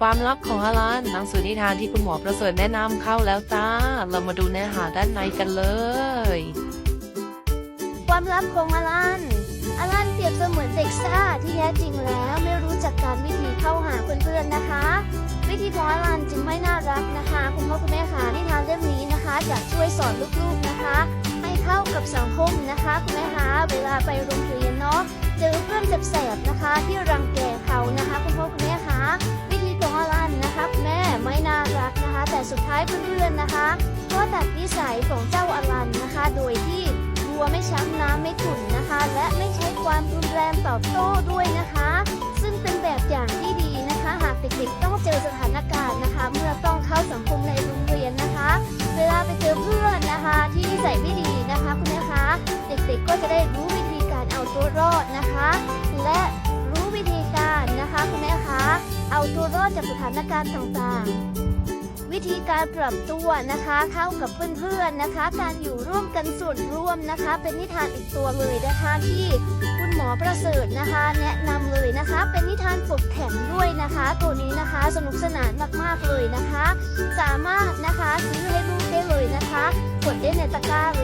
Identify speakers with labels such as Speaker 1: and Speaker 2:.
Speaker 1: ความลับของอลันหนังสือนิทานที่คุณหมอประเสริฐแนะนำเข้าแล้วจ้า เรามาดูเนื้อหาด้านในกันเลย
Speaker 2: ความลับของอลันอลันเปรียบเสมือนเด็กซ่าที่แท้จริงแล้วไม่รู้จักการวิธีเข้าหาเพื่อนๆนะคะ วิธีของอลันจึงไม่น่ารักนะคะ คุณพ่อคุณแม่คะนิทานเรื่องนี้นะคะ จะช่วยสอนลูกๆนะคะ ให้เข้ากับสังคมนะคะคุณแม่คะเวลาไปโรงเรียนเนาะเจอเพื่อนแสบๆนะคะที่ ท้ายเพื่อนๆนะคะ ก็ตัดนิสัยของเจ้าอลันนะคะ โดยที่วัวไม่ช้ำน้ำไม่ขุ่นนะคะ และไม่ใช้ความรุนแรงตอบโต้ด้วยนะคะ ซึ่งเป็นแบบอย่างที่ดีนะคะ หากเด็กๆต้องเจอสถานการณ์นะคะ เมื่อต้องเข้าสังคมในโรงเรียนนะคะ เวลาไปเจอเพื่อนนะคะ ที่นิสัยไม่ดีนะคะคุณแม่คะ เด็กๆก็จะได้รู้วิธีการเอาตัวรอดนะคะ และรู้วิธีการนะคะคุณแม่คะเอาตัวรอดจากสถานการณ์ต่างๆ วิธีการปรับตัวนะคะเข้ากับเพื่อนๆนะคะ การอยู่ร่วมกันส่วนร่วมนะคะ เป็นนิทานอีกตัวเลยนะคะที่คุณหมอประเสริฐนะคะ แนะนำเลยนะคะ เป็นนิทานปกแข็งด้วยนะคะ ตัวนี้นะคะสนุกสนานมากๆเลยนะคะ สามารถนะคะซื้อให้ลูกได้เลยนะคะกดได้ในตะกร้าเลย